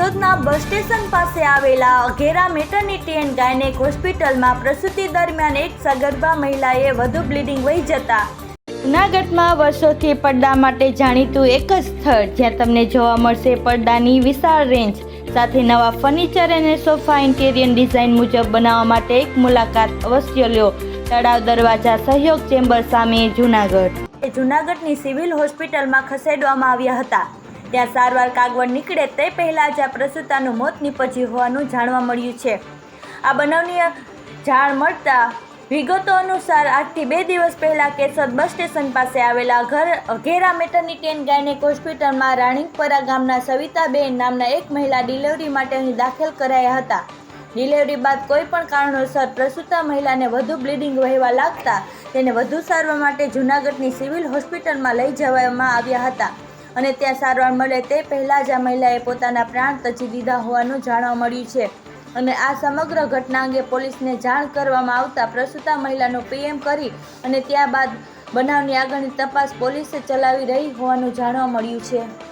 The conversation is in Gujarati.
દાહોદના બસ સ્ટેશન પાસે આવેલા અઘેરા મેટર્નિટી એન્ડ ગાયનેક હોસ્પિટલમાં પ્રસૂતિ દરમિયાન એક સગર્ભા મહિલાએ વધુ બ્લીડિંગ વહી જતા. જૂનાગઢમાં વર્ષોથી પડદા માટે જાણીતું એક જ સ્થળ જ્યાં તમને જોવા મળશે પડદાની વિશાળ રેન્જ. સાથે નવા ફર્નિચર અને સોફા ઇન્ટેરિયર ડિઝાઇન મુજબ બનાવવા માટે એક મુલાકાત અવશ્ય લ્યો તળાવ દરવાજા સહયોગ ચેમ્બર સામે જૂનાગઢ. જૂનાગઢની સિવિલ હોસ્પિટલમાં ખસેડવામાં આવ્યા હતા. ત્યાં સારવાર કાગવડ નીકળે તે પહેલાં જ આ પ્રસૂતાનું મોત નીપજ્યું હોવાનું જાણવા મળ્યું છે. આ બનાવની જાણ મળતા વિગતો અનુસાર આજથી બે દિવસ પહેલાં કેશોદ બસ સ્ટેશન પાસે આવેલા ઘર અઘેરા મેટર્નિટી એન્ડ ગાયનેક હોસ્પિટલમાં રાણીપરા ગામના સવિતાબેન નામના એક મહિલા ડિલિવરી માટે અહીં દાખલ કરાયા હતા. ડિલિવરી બાદ કોઈ પણ કારણોસર પ્રસૂતા મહિલાને વધુ બ્લીડિંગ વહેવા લાગતા તેને વધુ સારવાર માટે જૂનાગઢની સિવિલ હોસ્પિટલમાં લઈ જવામાં આવ્યા હતા. અને ત્યાં સારવાર મળે તે પહેલાં જ આ મહિલાએ પોતાના પ્રાણ તજી દીધા હોવાનું જાણવા મળ્યું છે. અને આ સમગ્ર ઘટના અંગે પોલીસને જાણ કરવામાં આવતા પ્રસૂતા મહિલાનો પીએમ કરી અને ત્યારબાદ બનાવની આગળની તપાસ પોલીસે ચલાવી રહી હોવાનું જાણવા મળ્યું છે.